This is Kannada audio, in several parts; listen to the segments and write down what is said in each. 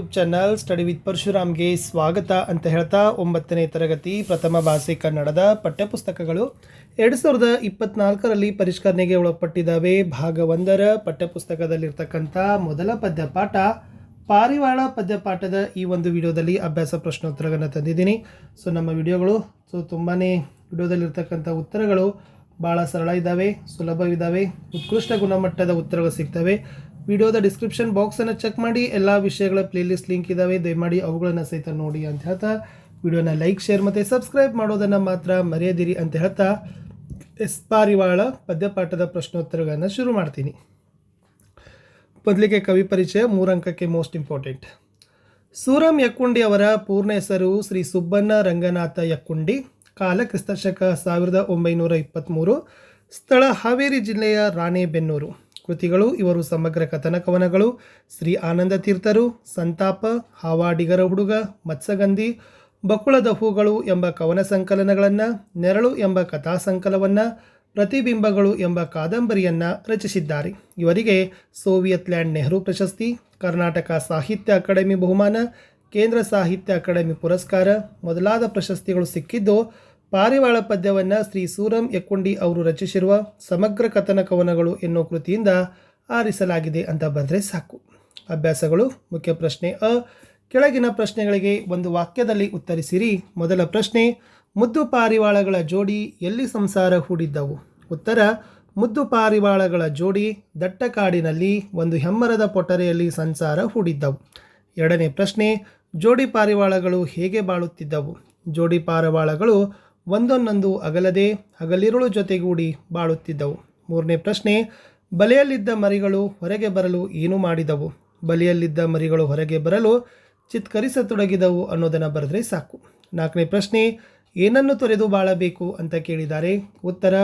ಯೂಟ್ಯೂಬ್ ಚಾನಲ್ ಸ್ಟಡಿ ವಿತ್ ಪರಶುರಾಮ್ಗೆ ಸ್ವಾಗತ ಅಂತ ಹೇಳ್ತಾ ಒಂಬತ್ತನೇ ತರಗತಿ ಪ್ರಥಮ ಭಾಷೆ ಕನ್ನಡದ ಪಠ್ಯಪುಸ್ತಕಗಳು. ಎರಡು ಸಾವಿರದ ಇಪ್ಪತ್ನಾಲ್ಕರಲ್ಲಿ ಪರಿಷ್ಕರಣೆಗೆ ಒಳಪಟ್ಟಿದ್ದಾವೆ. ಭಾಗ ಒಂದರ ಪಠ್ಯಪುಸ್ತಕದಲ್ಲಿರ್ತಕ್ಕಂಥ ಮೊದಲ ಪದ್ಯಪಾಠ. ಪಾರಿವಾಳ ಪದ್ಯಪಾಠದ ಈ ಒಂದು ವಿಡಿಯೋದಲ್ಲಿ ಅಭ್ಯಾಸ ಪ್ರಶ್ನೋತ್ತರಗಳನ್ನು ತಂದಿದ್ದೀನಿ. ಸೊ ನಮ್ಮ ವಿಡಿಯೋಗಳು ಸೊ ತುಂಬಾ ವಿಡಿಯೋದಲ್ಲಿರ್ತಕ್ಕಂಥ ಉತ್ತರಗಳು ಭಾಳ ಸರಳ ಇದ್ದಾವೆ, ಸುಲಭವಿದ್ದಾವೆ, ಉತ್ಕೃಷ್ಟ ಗುಣಮಟ್ಟದ ಉತ್ತರಗಳು ಸಿಗ್ತವೆ. ವಿಡಿಯೋದ ಡಿಸ್ಕ್ರಿಪ್ಷನ್ ಬಾಕ್ಸನ್ನು ಚೆಕ್ ಮಾಡಿ, ಎಲ್ಲ ವಿಷಯಗಳ ಪ್ಲೇಲಿಸ್ಟ್ ಲಿಂಕ್ ಇದ್ದಾವೆ ದಯಮಾಡಿ ಅವುಗಳನ್ನು ಸಹಿತ ನೋಡಿ ಅಂತ ಹೇಳ್ತಾ, ವಿಡಿಯೋನ ಲೈಕ್ ಶೇರ್ ಮತ್ತು ಸಬ್ಸ್ಕ್ರೈಬ್ ಮಾಡೋದನ್ನು ಮಾತ್ರ ಮರೆಯದಿರಿ ಅಂತ ಹೇಳ್ತಾ, ಎಸ್ ಪಾರಿವಾಳ ಪದ್ಯಪಾಠದ ಪ್ರಶ್ನೋತ್ತರಗಳನ್ನು ಶುರು ಮಾಡ್ತೀನಿ. ಮೊದಲಿಗೆ ಕವಿ ಪರಿಚಯ ಮೂರಂಕಕ್ಕೆ ಮೋಸ್ಟ್ ಇಂಪಾರ್ಟೆಂಟ್ ಸೂರಂ ಯಕ್ಕುಂಡಿ ಅವರ ಪೂರ್ಣ ಹೆಸರು ಶ್ರೀ ಸುಬ್ಬಣ್ಣ ರಂಗನಾಥ ಯಕ್ಕುಂಡಿ, ಕಾಲ ಕ್ರಿಸ್ತಶಕ ಸಾವಿರದ ಒಂಬೈನೂರ ಇಪ್ಪತ್ತ್ಮೂರು ಸ್ಥಳ ಹಾವೇರಿ ಜಿಲ್ಲೆಯ ರಾಣೆಬೆನ್ನೂರು. ಕೃತಿಗಳು ಇವರು ಸಮಗ್ರ ಕಥನ ಕವನಗಳು ಶ್ರೀ ಆನಂದ ತೀರ್ಥರು, ಸಂತಾಪ, ಹಾವಾಡಿಗರ ಹುಡುಗ ಮತ್ಸಗಂಧಿ ಬಕುಳದ ಹೂಗಳು ಎಂಬ ಕವನ ಸಂಕಲನಗಳನ್ನು, ನೆರಳು ಎಂಬ ಕಥಾ ಸಂಕಲವನ್ನು, ಪ್ರತಿಬಿಂಬಗಳು ಎಂಬ ಕಾದಂಬರಿಯನ್ನು ರಚಿಸಿದ್ದಾರೆ. ಇವರಿಗೆ ಸೋವಿಯತ್ ಲ್ಯಾಂಡ್ ನೆಹರು ಪ್ರಶಸ್ತಿ, ಕರ್ನಾಟಕ ಸಾಹಿತ್ಯ ಅಕಾಡೆಮಿ ಬಹುಮಾನ, ಕೇಂದ್ರ ಸಾಹಿತ್ಯ ಅಕಾಡೆಮಿ ಪುರಸ್ಕಾರ ಮೊದಲಾದ ಪ್ರಶಸ್ತಿಗಳು ಸಿಕ್ಕಿದ್ದು ಪಾರಿವಾಳ ಪದ್ಯವನ್ನು ಶ್ರೀ ಸೂರಂ ಯಕ್ಕುಂಡಿ ಅವರು ರಚಿಸಿರುವ ಸಮಗ್ರ ಕಥನ ಕವನಗಳು ಎನ್ನುವ ಕೃತಿಯಿಂದ ಆರಿಸಲಾಗಿದೆ ಅಂತ ಬಂದರೆ ಸಾಕು. ಅಭ್ಯಾಸಗಳು, ಮುಖ್ಯ ಪ್ರಶ್ನೆ ಅ. ಕೆಳಗಿನ ಪ್ರಶ್ನೆಗಳಿಗೆ ಒಂದು ವಾಕ್ಯದಲ್ಲಿ ಉತ್ತರಿಸಿರಿ. ಮೊದಲ ಪ್ರಶ್ನೆ, ಮುದ್ದು ಪಾರಿವಾಳಗಳ ಜೋಡಿ ಎಲ್ಲಿ ಸಂಸಾರ ಹೂಡಿದ್ದವು? ಉತ್ತರ, ಮುದ್ದು ಪಾರಿವಾಳಗಳ ಜೋಡಿ ದಟ್ಟ ಕಾಡಿನಲ್ಲಿ ಒಂದು ಹೆಮ್ಮರದ ಪೊಟರೆಯಲ್ಲಿ ಸಂಸಾರ ಹೂಡಿದ್ದವು. ಎರಡನೇ ಪ್ರಶ್ನೆ, ಜೋಡಿ ಪಾರಿವಾಳಗಳು ಹೇಗೆ ಬಾಳುತ್ತಿದ್ದವು? ಜೋಡಿ ಪಾರಿವಾಳಗಳು ಒಂದೊಂದೊಂದು ಅಗಲದೆ ಹಗಲಿರುಳು ಜೊತೆಗೂಡಿ ಬಾಳುತ್ತಿದ್ದವು. ಮೂರನೇ ಪ್ರಶ್ನೆ, ಬಲೆಯಲ್ಲಿದ್ದ ಮರಿಗಳು ಹೊರಗೆ ಬರಲು ಏನು ಮಾಡಿದವು? ಬಲೆಯಲ್ಲಿದ್ದ ಮರಿಗಳು ಹೊರಗೆ ಬರಲು ಚಿತ್ಕರಿಸತೊಡಗಿದವು ಅನ್ನೋದನ್ನು ಬರೆದ್ರೆ ಸಾಕು. ನಾಲ್ಕನೇ ಪ್ರಶ್ನೆ, ಏನನ್ನು ತೊರೆದು ಬಾಳಬೇಕು ಅಂತ ಕೇಳಿದ್ದಾರೆ ಉತ್ತರ,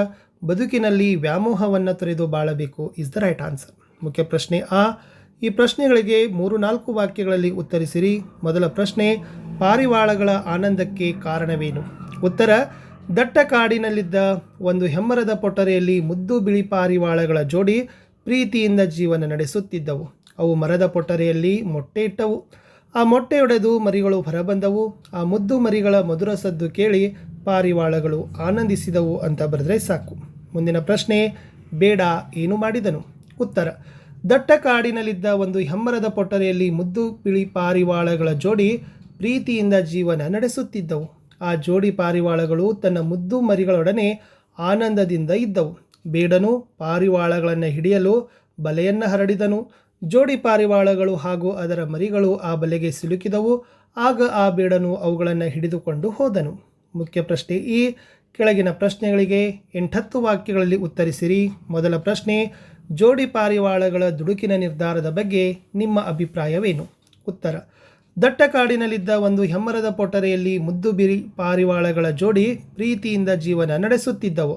ಬದುಕಿನಲ್ಲಿ ವ್ಯಾಮೋಹವನ್ನು ತೊರೆದು ಬಾಳಬೇಕು ಇಸ್ ದ ರೈಟ್ ಆನ್ಸರ್ ಮುಖ್ಯ ಪ್ರಶ್ನೆ ಆ. ಈ ಪ್ರಶ್ನೆಗಳಿಗೆ ಮೂರು ನಾಲ್ಕು ವಾಕ್ಯಗಳಲ್ಲಿ ಉತ್ತರಿಸಿರಿ. ಮೊದಲ ಪ್ರಶ್ನೆ, ಪಾರಿವಾಳಗಳ ಆನಂದಕ್ಕೆ ಕಾರಣವೇನು? ಉತ್ತರ ದಟ್ಟ ಕಾಡಿನಲ್ಲಿದ್ದ ಒಂದು ಹೆಮ್ಮರದ ಪೊಟರೆಯಲ್ಲಿ ಮುದ್ದು ಬಿಳಿ ಪಾರಿವಾಳಗಳ ಜೋಡಿ ಪ್ರೀತಿಯಿಂದ ಜೀವನ ನಡೆಸುತ್ತಿದ್ದವು. ಅವು ಮರದ ಪೊಟರೆಯಲ್ಲಿ ಮೊಟ್ಟೆ ಇಟ್ಟವು. ಆ ಮೊಟ್ಟೆಯೊಡೆದು ಮರಿಗಳು ಹೊರಬಂದವು. ಆ ಮುದ್ದು ಮರಿಗಳ ಮಧುರ ಸದ್ದು ಕೇಳಿ ಪಾರಿವಾಳಗಳು ಆನಂದಿಸಿದವು ಅಂತ ಬರೆದ್ರೆ ಸಾಕು. ಮುಂದಿನ ಪ್ರಶ್ನೆ, ಬೇಡ ಏನು ಮಾಡಿದನು? ಉತ್ತರ ದಟ್ಟ ಕಾಡಿನಲ್ಲಿದ್ದ ಒಂದು ಹೆಮ್ಮರದ ಪೊಟ್ಟರೆಯಲ್ಲಿ ಮುದ್ದು ಬಿಳಿ ಪಾರಿವಾಳಗಳ ಜೋಡಿ ಪ್ರೀತಿಯಿಂದ ಜೀವನ ನಡೆಸುತ್ತಿದ್ದವು. ಆ ಜೋಡಿ ಪಾರಿವಾಳಗಳು ತನ್ನ ಮುದ್ದು ಮರಿಗಳೊಡನೆ ಆನಂದದಿಂದ ಇದ್ದವು. ಬೇಡನು ಪಾರಿವಾಳಗಳನ್ನು ಹಿಡಿಯಲು ಬಲೆಯನ್ನು ಹರಡಿದನು. ಜೋಡಿ ಪಾರಿವಾಳಗಳು ಹಾಗೂ ಅದರ ಮರಿಗಳು ಆ ಬಲೆಗೆ ಸಿಲುಕಿದವು. ಆಗ ಆ ಬೇಡನು ಅವುಗಳನ್ನು ಹಿಡಿದುಕೊಂಡು ಹೋದನು. ಮುಖ್ಯ ಪ್ರಶ್ನೆ ಈ ಕೆಳಗಿನ ಪ್ರಶ್ನೆಗಳಿಗೆ ಎಂಟತ್ತು ವಾಕ್ಯಗಳಲ್ಲಿ ಉತ್ತರಿಸಿರಿ. ಮೊದಲ ಪ್ರಶ್ನೆ, ಜೋಡಿ ಪಾರಿವಾಳಗಳ ದುಡುಕಿನ ನಿರ್ಧಾರದ ಬಗ್ಗೆ ನಿಮ್ಮ ಅಭಿಪ್ರಾಯವೇನು? ಉತ್ತರ ದಟ್ಟ ಕಾಡಿನಲ್ಲಿದ್ದ ಒಂದು ಹೆಮ್ಮರದ ಪೊಟರೆಯಲ್ಲಿ ಮುದ್ದು ಬಿರಿ ಪಾರಿವಾಳಗಳ ಜೋಡಿ ಪ್ರೀತಿಯಿಂದ ಜೀವನ ನಡೆಸುತ್ತಿದ್ದವು.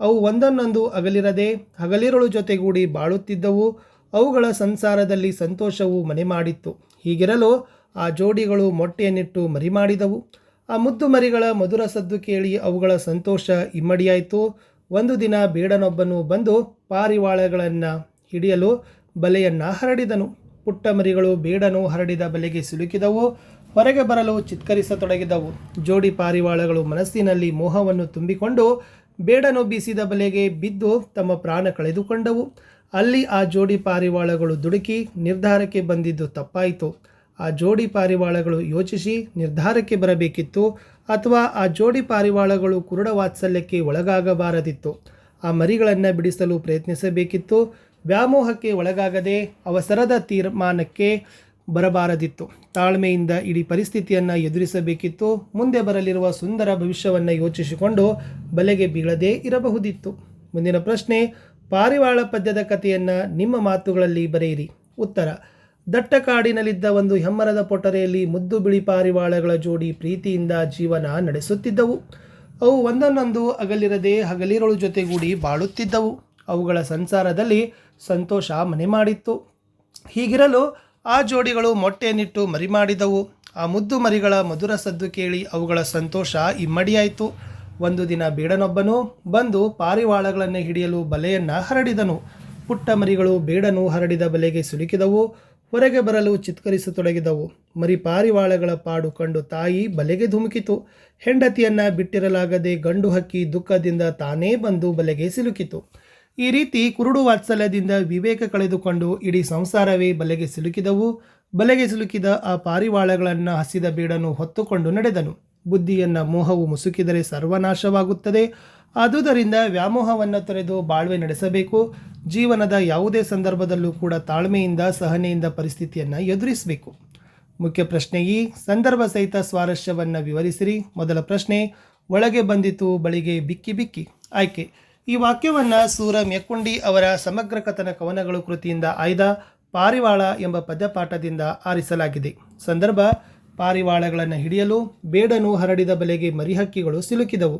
ಅವು ಒಂದನ್ನೊಂದು ಅಗಲಿರದೆ ಹಗಲಿರುಳು ಜೊತೆಗೂಡಿ ಬಾಳುತ್ತಿದ್ದವು. ಅವುಗಳ ಸಂಸಾರದಲ್ಲಿ ಸಂತೋಷವು ಮನೆ ಮಾಡಿತ್ತು ಹೀಗಿರಲು ಆ ಜೋಡಿಗಳು ಮೊಟ್ಟೆಯನ್ನಿಟ್ಟು ಮರಿ ಮಾಡಿದವು ಆ ಮುದ್ದು ಮರಿಗಳ ಮಧುರ ಸದ್ದು ಕೇಳಿ ಅವುಗಳ ಸಂತೋಷ ಇಮ್ಮಡಿಯಾಯಿತು. ಒಂದು ದಿನ ಬೇಡನೊಬ್ಬನು ಬಂದು ಪಾರಿವಾಳಗಳನ್ನು ಹಿಡಿಯಲು ಬಲೆಯನ್ನು ಹರಡಿದನು. ಪುಟ್ಟ ಮರಿಗಳು ಬೇಡನು ಹರಡಿದ ಬಲೆಗೆ ಸಿಲುಕಿದವು, ಹೊರಗೆ ಬರಲು ಚಿತ್ಕರಿಸತೊಡಗಿದವು. ಜೋಡಿ ಪಾರಿವಾಳಗಳು ಮನಸ್ಸಿನಲ್ಲಿ ಮೋಹವನ್ನು ತುಂಬಿಕೊಂಡು ಬೇಡನು ಬೀಸಿದ ಬಲೆಗೆ ಬಿದ್ದು ತಮ್ಮ ಪ್ರಾಣ ಕಳೆದುಕೊಂಡವು. ಅಲ್ಲಿ ಆ ಜೋಡಿ ಪಾರಿವಾಳಗಳು ದುಡುಕಿ ನಿರ್ಧಾರಕ್ಕೆ ಬಂದಿದ್ದು ತಪ್ಪಾಯಿತು. ಆ ಜೋಡಿ ಪಾರಿವಾಳಗಳು ಯೋಚಿಸಿ ನಿರ್ಧಾರಕ್ಕೆ ಬರಬೇಕಿತ್ತು ಅಥವಾ ಆ ಜೋಡಿ ಪಾರಿವಾಳಗಳು ಕುರುಡ ವಾತ್ಸಲ್ಯಕ್ಕೆ ಒಳಗಾಗಬಾರದಿತ್ತು. ಆ ಮರಿಗಳನ್ನು ಬಿಡಿಸಲು ಪ್ರಯತ್ನಿಸಬೇಕಿತ್ತು. ವ್ಯಾಮೋಹಕ್ಕೆ ಒಳಗಾಗದೆ ಅವಸರದ ತೀರ್ಮಾನಕ್ಕೆ ಬರಬಾರದಿತ್ತು. ತಾಳ್ಮೆಯಿಂದ ಇಡೀ ಪರಿಸ್ಥಿತಿಯನ್ನು ಎದುರಿಸಬೇಕಿತ್ತು. ಮುಂದೆ ಬರಲಿರುವ ಸುಂದರ ಭವಿಷ್ಯವನ್ನು ಯೋಚಿಸಿಕೊಂಡು ಬಲೆಗೆ ಬೀಳದೇ ಇರಬಹುದಿತ್ತು. ಮುಂದಿನ ಪ್ರಶ್ನೆ ಪಾರಿವಾಳ ಪದ್ಯದ ಕಥೆಯನ್ನು ನಿಮ್ಮ ಮಾತುಗಳಲ್ಲಿ ಬರೆಯಿರಿ. ಉತ್ತರ ದಟ್ಟ ಕಾಡಿನಲ್ಲಿದ್ದ ಒಂದು ಹೆಮ್ಮರದ ಪೊಟರೆಯಲ್ಲಿ ಮುದ್ದು ಬಿಳಿ ಪಾರಿವಾಳಗಳ ಜೋಡಿ ಪ್ರೀತಿಯಿಂದ ಜೀವನ ನಡೆಸುತ್ತಿದ್ದವು. ಅವು ಒಂದನ್ನೊಂದು ಅಗಲಿರದೆ ಹಗಲಿರಳು ಜೊತೆಗೂಡಿ ಬಾಳುತ್ತಿದ್ದವು. ಅವುಗಳ ಸಂಸಾರದಲ್ಲಿ ಸಂತೋಷ ಮನೆ ಮಾಡಿತ್ತು. ಹೀಗಿರಲು ಆ ಜೋಡಿಗಳು ಮೊಟ್ಟೆಯನ್ನಿಟ್ಟು ಮರಿ ಮಾಡಿದವು. ಆ ಮುದ್ದು ಮರಿಗಳ ಮಧುರ ಸದ್ದು ಕೇಳಿ ಅವುಗಳ ಸಂತೋಷ ಇಮ್ಮಡಿಯಾಯಿತು. ಒಂದು ದಿನ ಬೇಡನೊಬ್ಬನು ಬಂದು ಪಾರಿವಾಳಗಳನ್ನು ಹಿಡಿಯಲು ಬಲೆಯನ್ನು ಹರಡಿದನು. ಪುಟ್ಟ ಮರಿಗಳು ಬೇಡನು ಹರಡಿದ ಬಲೆಗೆ ಸಿಲುಕಿದವು. ಹೊರಗೆ ಬರಲು ಚಿತ್ಕರಿಸತೊಡಗಿದವು. ಮರಿ ಪಾರಿವಾಳಗಳ ಪಾಡು ಕಂಡು ತಾಯಿ ಬಲೆಗೆ ಧುಮುಕಿತು. ಹೆಂಡತಿಯನ್ನು ಬಿಟ್ಟಿರಲಾಗದೆ ಗಂಡು ಹಕ್ಕಿ ದುಃಖದಿಂದ ತಾನೇ ಬಂದು ಬಲೆಗೆ ಸಿಲುಕಿತು. ಈ ರೀತಿ ಕುರುಡು ವಾತ್ಸಲ್ಯದಿಂದ ವಿವೇಕ ಕಳೆದುಕೊಂಡು ಇಡೀ ಸಂಸಾರವೇ ಬಲೆಗೆ ಸಿಲುಕಿದವು. ಬಲೆಗೆ ಸಿಲುಕಿದ ಆ ಪಾರಿವಾಳಗಳನ್ನು ಹಸಿದ ಬೀಡನ್ನು ಹೊತ್ತುಕೊಂಡು ನಡೆದನು. ಬುದ್ಧಿಯನ್ನ ಮೋಹವು ಮುಸುಕಿದರೆ ಸರ್ವನಾಶವಾಗುತ್ತದೆ. ಆದುದರಿಂದ ವ್ಯಾಮೋಹವನ್ನು ತೊರೆದು ಬಾಳ್ವೆ ನಡೆಸಬೇಕು. ಜೀವನದ ಯಾವುದೇ ಸಂದರ್ಭದಲ್ಲೂ ಕೂಡ ತಾಳ್ಮೆಯಿಂದ ಸಹನೆಯಿಂದ ಪರಿಸ್ಥಿತಿಯನ್ನು ಎದುರಿಸಬೇಕು. ಮುಖ್ಯ ಪ್ರಶ್ನೆ ಈ. ಸಂದರ್ಭ ಸಹಿತ ಸ್ವಾರಸ್ಯವನ್ನು ವಿವರಿಸಿರಿ. ಮೊದಲ ಪ್ರಶ್ನೆ, ಒಳಗೆ ಬಂದಿತು, ಬಳಿಗೆ ಬಿಕ್ಕಿ ಬಿಕ್ಕಿ. ಆಯ್ಕೆ. ಈ ವಾಕ್ಯವನ್ನು ಸೂರ ಮೆಕ್ಕುಂಡಿ ಅವರ ಸಮಗ್ರ ಕಥನ ಕವನಗಳು ಕೃತಿಯಿಂದ ಆಯ್ದ ಪಾರಿವಾಳ ಎಂಬ ಪದ್ಯಪಾಠದಿಂದ ಆರಿಸಲಾಗಿದೆ. ಸಂದರ್ಭ, ಪಾರಿವಾಳಗಳನ್ನು ಹಿಡಿಯಲು ಬೇಡನು ಹರಡಿದ ಬಲೆಗೆ ಮರಿಹಕ್ಕಿಗಳು ಸಿಲುಕಿದವು.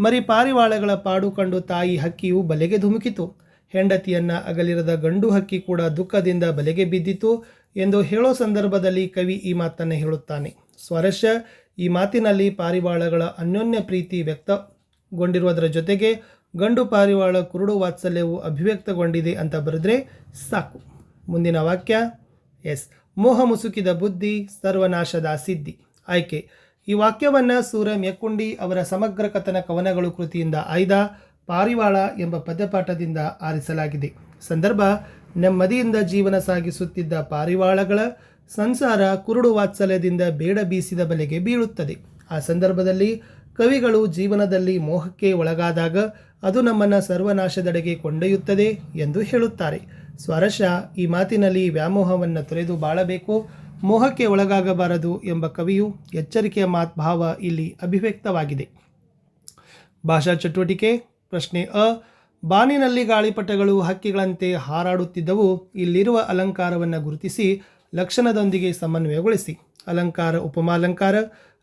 ಮರಿ ಪಾರಿವಾಳಗಳ ಪಾಡು ಕಂಡು ತಾಯಿ ಹಕ್ಕಿಯು ಬಲೆಗೆ ಧುಮುಕಿತು. ಹೆಂಡತಿಯನ್ನ ಅಗಲಿರದ ಗಂಡು ಹಕ್ಕಿ ಕೂಡ ದುಃಖದಿಂದ ಬಲೆಗೆ ಬಿದ್ದಿತು ಎಂದು ಹೇಳೋ ಸಂದರ್ಭದಲ್ಲಿ ಕವಿ ಈ ಮಾತನ್ನು ಹೇಳುತ್ತಾನೆ. ಸ್ವರಶ ಈ ಮಾತಿನಲ್ಲಿ ಪಾರಿವಾಳಗಳ ಅನ್ಯೋನ್ಯ ಪ್ರೀತಿ ವ್ಯಕ್ತಗೊಂಡಿರುವುದರ ಜೊತೆಗೆ ಗಂಡು ಪಾರಿವಾಳ ಕುರುಡು ವಾತ್ಸಲ್ಯವು ಅಭಿವ್ಯಕ್ತಗೊಂಡಿದೆ ಅಂತ ಬರೆದ್ರೆ ಸಾಕು. ಮುಂದಿನ ವಾಕ್ಯ, ಎಸ್, ಮೋಹ ಮುಸುಕಿದ ಬುದ್ಧಿ, ಸರ್ವನಾಶದ ಸಿದ್ಧಿ. ಆಯ್ಕೆ, ಈ ವಾಕ್ಯವನ್ನು ಸೂರ ಮೆಕ್ಕುಂಡಿ ಅವರ ಸಮಗ್ರ ಕಥನ ಕವನಗಳು ಕೃತಿಯಿಂದ ಆಯ್ದ ಪಾರಿವಾಳ ಎಂಬ ಪದ್ಯಪಾಠದಿಂದ ಆರಿಸಲಾಗಿದೆ. ಸಂದರ್ಭ, ನೆಮ್ಮದಿಯಿಂದ ಜೀವನ ಸಾಗಿಸುತ್ತಿದ್ದ ಪಾರಿವಾಳಗಳ ಸಂಸಾರ ಕುರುಡು ವಾತ್ಸಲ್ಯದಿಂದ ಬೇಡ ಬೀಸಿದ ಬಲೆಗೆ ಬೀಳುತ್ತದೆ. ಆ ಸಂದರ್ಭದಲ್ಲಿ ಕವಿಗಳು ಜೀವನದಲ್ಲಿ ಮೋಹಕ್ಕೆ ಒಳಗಾದಾಗ ಅದು ನಮ್ಮನ್ನು ಸರ್ವನಾಶದೆಡೆಗೆ ಕೊಂಡೊಯ್ಯುತ್ತದೆ ಎಂದು ಹೇಳುತ್ತಾರೆ. ಸ್ವರಶ ಈ ಮಾತಿನಲ್ಲಿ ವ್ಯಾಮೋಹವನ್ನು ತೊರೆದು ಬಾಳಬೇಕು, ಮೋಹಕ್ಕೆ ಒಳಗಾಗಬಾರದು ಎಂಬ ಕವಿಯು ಎಚ್ಚರಿಕೆಯ ಮಾತ್ ಭಾವ ಇಲ್ಲಿ ಅಭಿವ್ಯಕ್ತವಾಗಿದೆ. ಭಾಷಾ ಚಟುವಟಿಕೆ, ಪ್ರಶ್ನೆ ಅ, ಬಾನಿನಲ್ಲಿ ಗಾಳಿಪಟಗಳು ಹಕ್ಕಿಗಳಂತೆ ಹಾರಾಡುತ್ತಿದ್ದವು, ಇಲ್ಲಿರುವ ಅಲಂಕಾರವನ್ನು ಗುರುತಿಸಿ ಲಕ್ಷಣದೊಂದಿಗೆ ಸಮನ್ವಯಗೊಳಿಸಿ. ಅಲಂಕಾರ ಉಪಮಾಲಂಕಾರ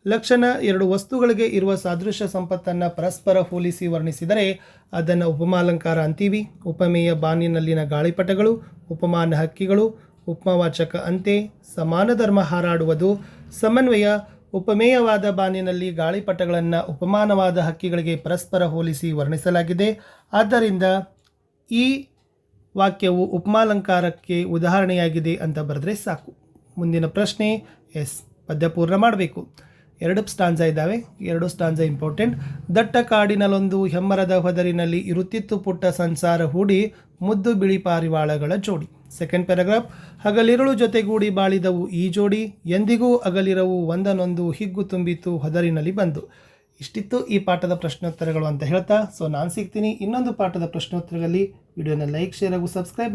ಲಕ್ಷಣ ಎರಡು ವಸ್ತುಗಳಿಗೆ ಇರುವ ಸಾದೃಶ್ಯ ಸಂಪತ್ತನ್ನು ಪರಸ್ಪರ ಹೋಲಿಸಿ ವರ್ಣಿಸಿದರೆ ಅದನ್ನು ಉಪಮಾಲಂಕಾರ ಅಂತೀವಿ. ಉಪಮೇಯ ಬಾನಿನಲ್ಲಿನ ಗಾಳಿಪಟಗಳು, ಉಪಮಾನ ಹಕ್ಕಿಗಳು, ಉಪಮಾವಾಚಕ ಅಂತೆ ಸಮಾನ ಧರ್ಮ ಹಾರಾಡುವುದು, ಸಮನ್ವಯ, ಉಪಮೇಯವಾದ ಬಾನಿನಲ್ಲಿ ಗಾಳಿಪಟಗಳನ್ನು ಉಪಮಾನವಾದ ಹಕ್ಕಿಗಳಿಗೆ ಪರಸ್ಪರ ಹೋಲಿಸಿ ವರ್ಣಿಸಲಾಗಿದೆ. ಆದ್ದರಿಂದ ಈ ವಾಕ್ಯವು ಉಪಮಾಲಂಕಾರಕ್ಕೆ ಉದಾಹರಣೆಯಾಗಿದೆ ಅಂತ ಬರೆದ್ರೆ ಸಾಕು. ಮುಂದಿನ ಪ್ರಶ್ನೆ ಎಸ್. ಪದ್ಯ ಪೂರ್ಣ ಮಾಡಬೇಕು. ಎರಡು ಸ್ಟಾನ್ಸ ಇದ್ದಾವೆ, ಎರಡು ಸ್ಟಾನ್ಸ ಇಂಪಾರ್ಟೆಂಟ್ ದಟ್ಟ ಕಾಡಿನಲ್ಲೊಂದು ಹೆಮ್ಮರದ ಹೊದರಿನಲ್ಲಿ ಇರುತ್ತಿತ್ತು ಪುಟ್ಟ ಸಂಸಾರ ಹೂಡಿ, ಮುದ್ದು ಬಿಳಿ ಪಾರಿವಾಳಗಳ ಜೋಡಿ. ಸೆಕೆಂಡ್ ಪ್ಯಾರಾಗ್ರಾಫ್ ಹಗಲಿರುಳು ಜೊತೆಗೂಡಿ ಬಾಳಿದವು ಈ ಜೋಡಿ, ಎಂದಿಗೂ ಅಗಲಿರವು ಒಂದನೊಂದು ಹಿಗ್ಗು ತುಂಬಿತು ಹೊದರಿನಲ್ಲಿ ಬಂದು. ಇಷ್ಟಿತ್ತು ಈ ಪಾಠದ ಪ್ರಶ್ನೋತ್ತರಗಳು ಅಂತ ಹೇಳ್ತಾ ಸೊ ನಾನು ಸಿಗ್ತೀನಿ ಇನ್ನೊಂದು ಪಾಠದ ಪ್ರಶ್ನೋತ್ತರಗಳಲ್ಲಿ ವಿಡಿಯೋನ ಲೈಕ್, ಶೇರ್ ಹಾಗೂ ಸಬ್ಸ್ಕ್ರೈಬ್